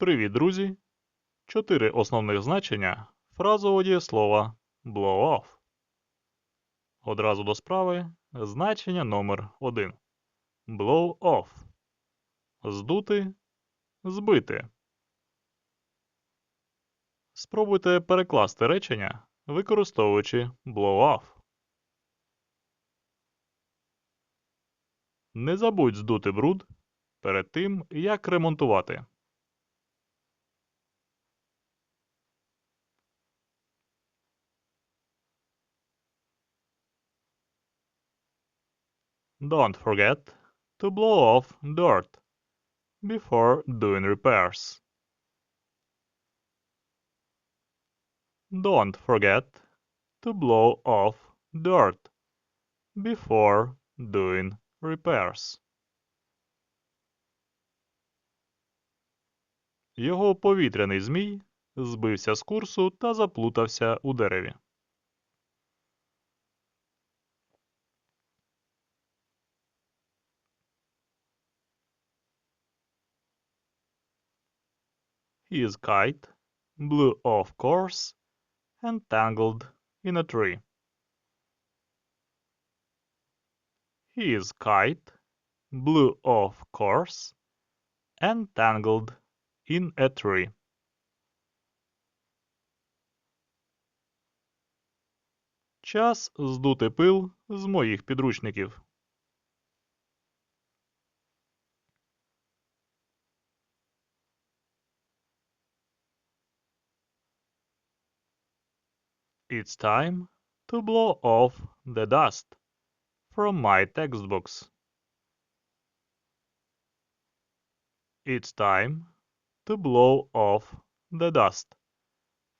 Привіт, друзі! Чотири основних значення фразового дієслова blow off. Одразу до справи значення номер 1. Blow off. Здути, збити. Спробуйте перекласти речення, використовуючи blow off. Не забудь здути бруд перед тим, як ремонтувати. Don't forget to blow off dirt before doing repairs. Don't forget to blow off dirt before doing repairs. Його повітряний змій збився з курсу та заплутався у дереві. His kite blew off course and tangled in a tree. His kite blew off course and tangled in a tree. Час здути пил з моїх підручників. It's time to blow off the dust from my textbooks. It's time to blow off the dust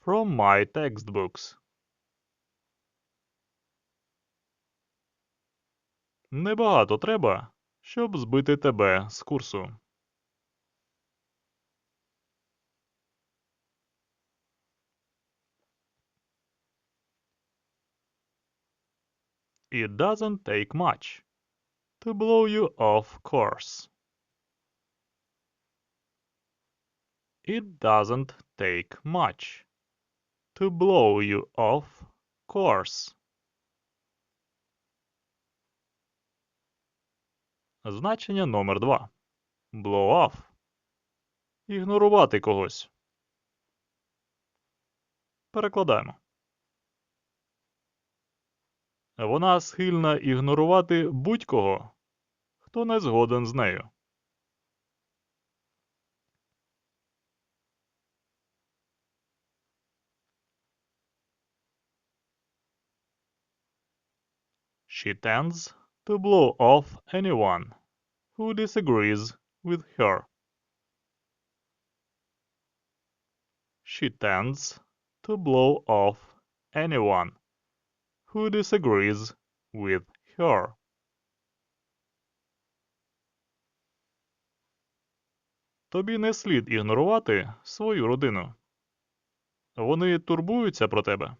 from my textbooks. Небагато треба, щоб збити тебе з курсу. It doesn't take much to blow you off course. It doesn't take much to blow you off course. Значення номер 2. Blow off. Ігнорувати когось. Перекладаємо. Вона схильна ігнорувати будь-кого, хто не згоден з нею. She tends to blow off anyone who disagrees with her. She tends to blow off anyone who disagrees with her. Тобі не слід ігнорувати свою родину. Вони турбуються про тебе.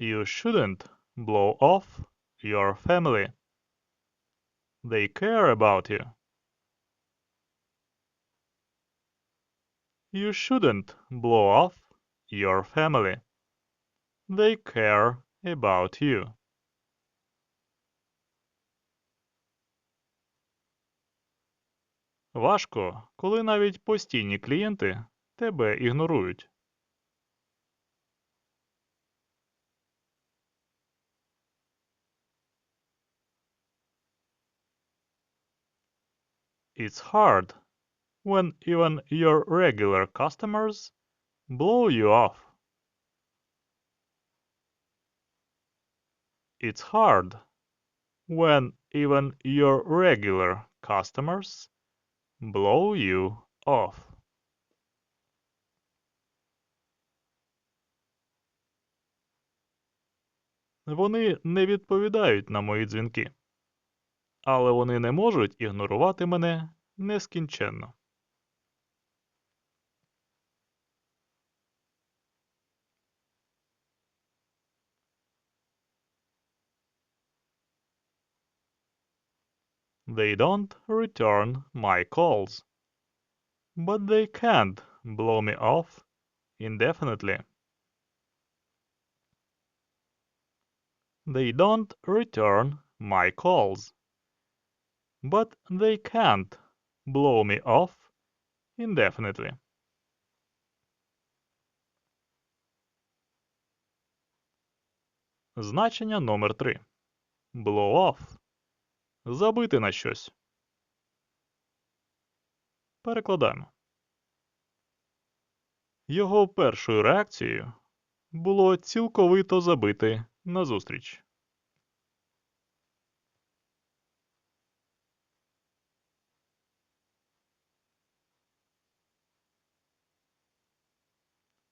You shouldn't blow off your family. They care about you. You shouldn't blow off your family. They care about you. Важко, коли навіть постійні клієнти тебе ігнорують. It's hard when even your regular customers blow you off. It's hard when even your regular customers blow you off. Вони не відповідають на мої дзвінки але вони не можуть ігнорувати мене нескінченно. They don't return my calls. But they can't blow me off indefinitely. They don't return my calls. But they can't blow me off indefinitely. Значення номер 3. Blow off. Забити на щось. Перекладаємо. Його першою реакцією було цілковито забити назустріч.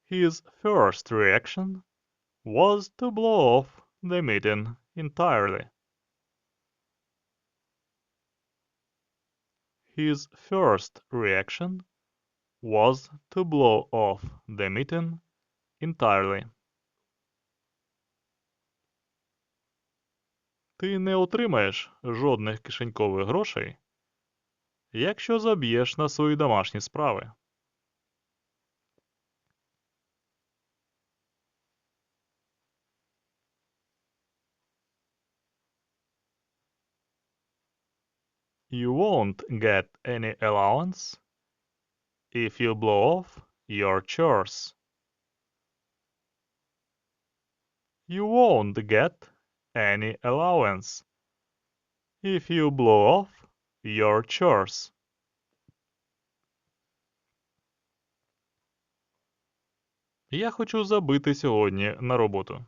His first reaction was to blow off the meeting entirely. His first reaction was to blow off the meeting entirely. Ти не отримаєш жодних кишенькових грошей, якщо заб'єш на свої домашні справи. You won't get any allowance if you blow off your chores. You won't get any allowance if you blow off your chores. Я хочу забити сьогодні на роботу.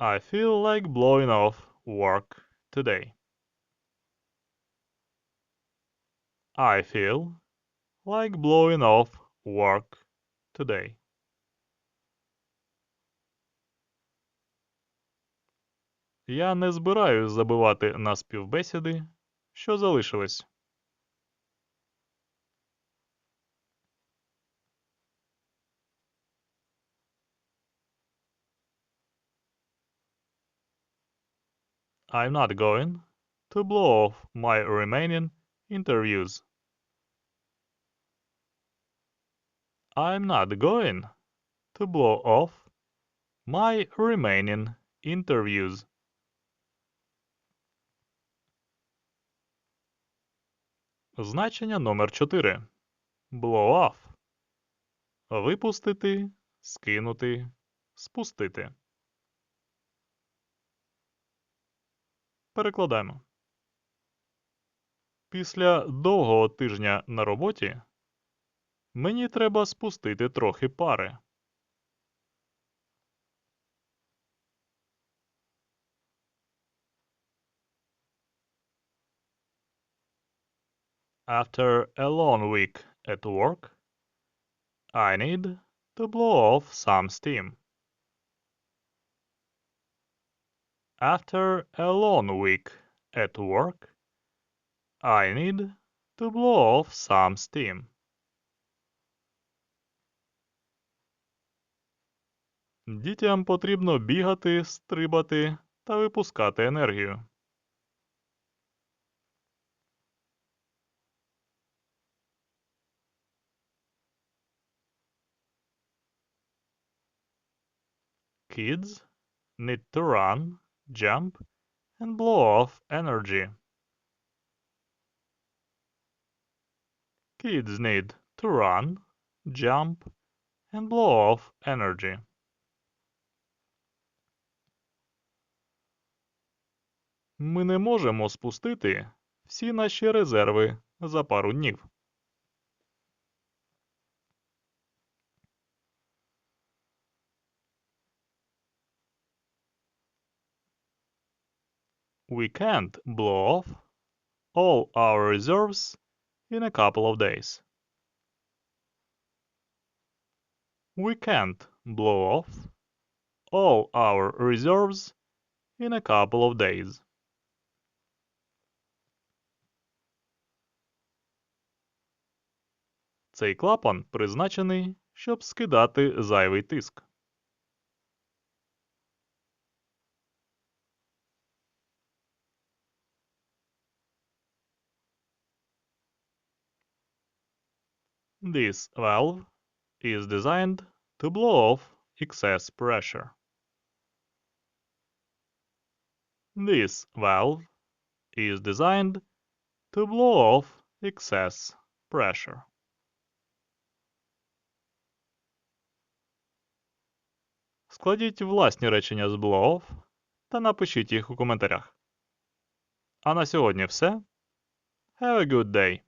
I feel like blowing off work today. I feel like blowing off work today. Я не збираюсь забивати на співбесіди, що залишились. I'm not going to blow off my remaining interviews. I'm not going to blow off my remaining interviews. Значення номер 4. Blow off. Випустити, скинути, спустити. Перекладаємо. Після довгого тижня на роботі мені треба спустити трохи пари. After a long week at work, I need to blow off some steam. After a long week at work, I need to blow off some steam. Дітям потрібно бігати, стрибати та випускати енергію. Kids need to run, jump, and blow off energy. Kids need to run, jump, and blow off energy. Ми не можемо спустити всі наші резерви за пару днів. We can't blow off all our reserves in a couple of days. We can't blow off all our reserves in a couple of days. Цей клапан призначений щоб скидати зайвий тиск. This valve is designed to blow off excess pressure. This valve is designed to blow off excess pressure. Складіть власні речення з blow off та напишіть їх у коментарях. А на сьогодні все. Have a good day!